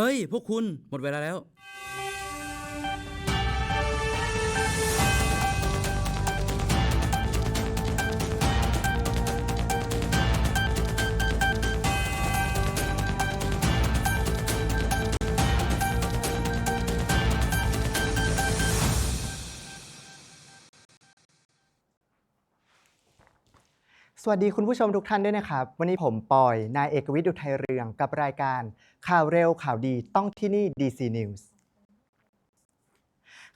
ฮ้ย พวกคุณหมดเวลาแล้ว สวัสดีคุณผู้ชมทุกท่านด้วยนะครับ วันนี้ผมปอย นายเอกวิทย์อุทัยเรืองกับรายการ ข่าวเร็วข่าวดีต้องที่นี่ DC News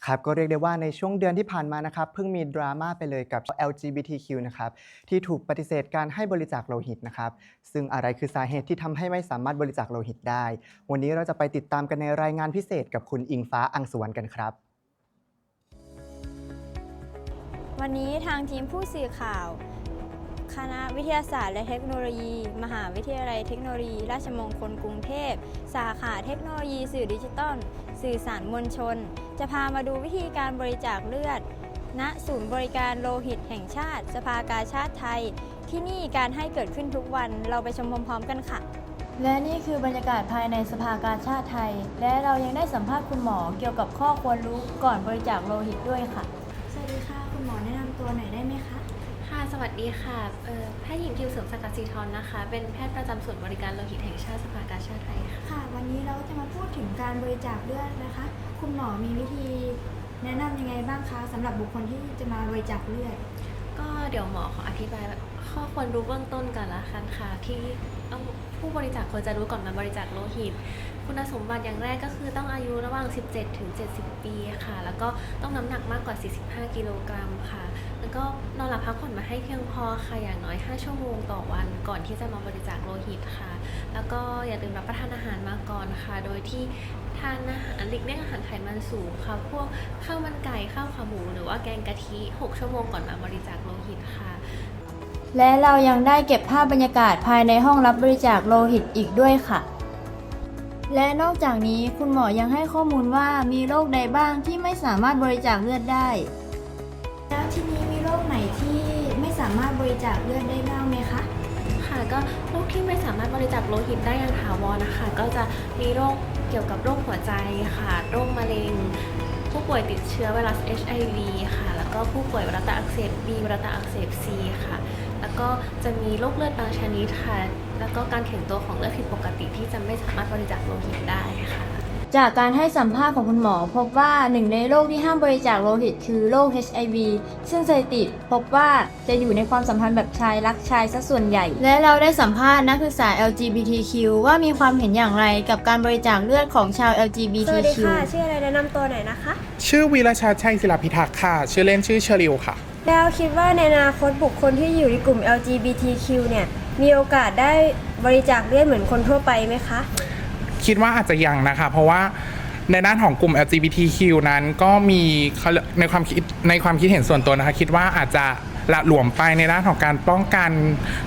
ครับก็เรียกได้ว่าในช่วงเดือนที่ผ่านมานะครับเพิ่งมีดราม่าไปเลยกับ LGBTQ นะครับที่ถูกปฏิเสธการให้บริจาคโลหิตนะครับซึ่งอะไรคือสาเหตุที่ทำให้ไม่สามารถบริจาคโลหิตได้ วันนี้เราจะไปติดตามกันในรายงานพิเศษกับคุณอิงฟ้าอังสวรรณกันครับ วันนี้ทางทีมผู้สื่อข่าว คณะวิทยาศาสตร์และเทคโนโลยี มหาวิทยาลัยเทคโนโลยี ราชมงคลกรุงเทพ สาขาเทคโนโลยีสื่อดิจิตอลสื่อสารมวลชน จะพามาดูวิธีการบริจาคเลือด ณ ศูนย์บริการโลหิตแห่งชาติ สภากาชาติไทย ที่นี่การให้เกิดขึ้นทุกวันเราไปชมพร้อมๆกันค่ะ และนี่คือบรรยากาศภายในสภากาชาติไทย และเรายังได้สัมภาษณ์คุณหมอเกี่ยวกับข้อควรรู้ก่อนบริจาคโลหิตด้วยค่ะ สวัสดีค่ะ คุณหมอแนะนำตัวหน่อยได้ไหมคะ ค่ะ สวัสดีค่ะเอ่อแพทย์หญิงทิวเสริมสกัดสีทรนะคะ เป็นแพทย์ประจำส่วนบริการโลหิตแห่งชาติสภากาชาติไทยค่ะ ค่ะ วันนี้เราจะมาพูดถึงการบริจาคเลือดนะคะ คุณหมอมีวิธีแนะนำยังไงบ้างคะสำหรับบุคคลที่จะมาบริจาคเลือด ก็เดี๋ยวหมอขออธิบายข้อควรรู้เบื้องต้นกันละกันค่ะ ที่ผู้บริจาคควรจะรู้ก่อนมาบริจาคโลหิต คุณสมบัติอย่างแรกก็คือต้องอายุระหว่าง 17 ถึง 70 ปีค่ะ แล้วก็ต้องน้ำหนักมากกว่า 45 กิโลกรัมค่ะ แล้วก็นอนหลับพักผ่อนมาให้เพียงพอค่ะ อย่างน้อย 5 ชั่วโมงต่อวันก่อนที่จะมาบริจาคโลหิตค่ะ แล้วก็อย่าลืมรับประทานอาหารมาก่อนค่ะ โดยที่ทานอาหารหลีกเลี่ยงอาหารไขมันสูงค่ะ พวกข้าวมันไก่ข้าวขาหมู หรือว่าแกงกะทิ 6 ชั่วโมงก่อนมาบริจาคโลหิตค่ะ และเรายังได้เก็บภาพบรรยากาศภายในห้องรับบริจาคโลหิตอีกด้วยค่ะ และนอกจากนี้คุณหมอยังให้ข้อมูลว่ามีโรคใดบ้างที่ไม่สามารถบริจาคเลือดได้ แล้วทีนี้มีโรคไหนที่ไม่สามารถบริจาคเลือดได้บ้างไหมคะ ค่ะ ก็โรคที่ไม่สามารถบริจาคโลหิตได้อย่างถาวรนะคะ ก็จะมีโรคเกี่ยวกับโรคหัวใจค่ะ โรคมะเร็ง ผู้ป่วยติดเชื้อไวรัส HIV ค่ะ แล้วก็ผู้ป่วยไวรัสตับอักเสบ B ไวรัสตับอักเสบ C ค่ะ แล้วก็จะมีโรคเลือดบางชนิดค่ะ แล้วก็การแข็งตัวของเลือดผิดปกติที่จะไม่สามารถบริจาคโลหิตได้ค่ะ จากการให้สัมภาษณ์ของคุณหมอ พบว่าหนึ่งในโรคที่ห้ามบริจาคโลหิตคือโรค HIV ซึ่งสถิติพบว่าจะอยู่ในความสัมพันธ์แบบชายรักชายซะส่วนใหญ่ และเราได้สัมภาษณ์นักศึกษา LGBTQ ว่ามีความเห็นอย่างไรกับการบริจาคเลือดของชาวสวัสดี LGBTQ ค่ะชื่ออะไรแนะนำตัวหน่อยนะคะ ชื่อวีรชาติชัยศิลาพิทักษ์ค่ะ ชื่อเล่นชื่อเชอริวค่ะแล้วคิดว่าในอนาคตบุคคลที่อยู่ในกลุ่ม LGBTQ เนี่ยมีโอกาสได้บริจาคเลือดเหมือนคนทั่วไปไหมคะ คิดว่าอาจจะยังนะคะ เพราะว่าในด้านของกลุ่ม LGBTQ นั้นก็มีในความคิดในความคิดเห็นส่วนตัวนะคะ คิดว่าอาจจะละหลวมไปในด้านของการป้องกัน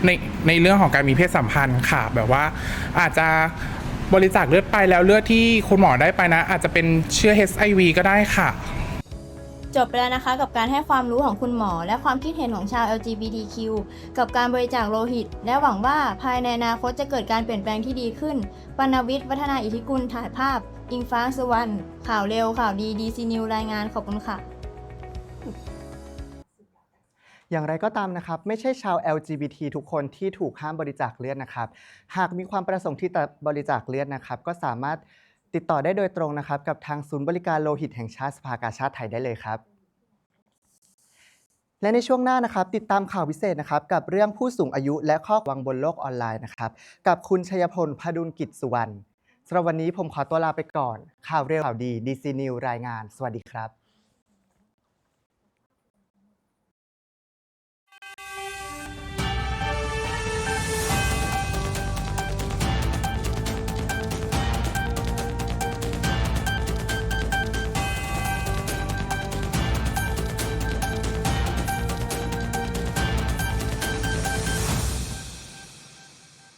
ในในเรื่องของการมีเพศสัมพันธ์ค่ะ แบบว่าอาจจะบริจาคเลือดไปแล้วเลือดที่คุณหมอได้ไปนะ อาจจะเป็นเชื้อ HIV ก็ได้ค่ะ จบไปแล้วนะคะกับการให้ความรู้ของคุณหมอ และความคิดเห็นของชาว LGBTQ กับการบริจาคโลหิต และหวังว่าภายในอนาคตจะเกิดการเปลี่ยนแปลงที่ดีขึ้นปนวิทย์วัฒนาอิทธิกุลถ่ายภาพ อิงฟ้าสุวรรณข่าวเร็วข่าวดีดีซีนิวรายงานขอบคุณค่ะอย่างไรก็ตามนะครับ ไม่ใช่ชาว LGBT ทุกคนที่ถูกห้ามบริจาคเลือดนะครับ หากมีความประสงค์ที่จะบริจาคเลือดนะครับ ก็สามารถ ติดต่อได้โดยตรงนะครับ กับทางศูนย์บริการโลหิตแห่งชาติสภากาชาติไทยได้เลยครับ และในช่วงหน้านะครับ ติดตามข่าวพิเศษนะครับ กับเรื่องผู้สูงอายุและข้อวังบนโลกออนไลน์นะครับ กับคุณชัยพลพดุลกิจสุวรรณสำหรับวันนี้ผมขอตัวลาไปก่อน ข่าวเร็วข่าวดีดีซีนิวรายงาน สวัสดีครับ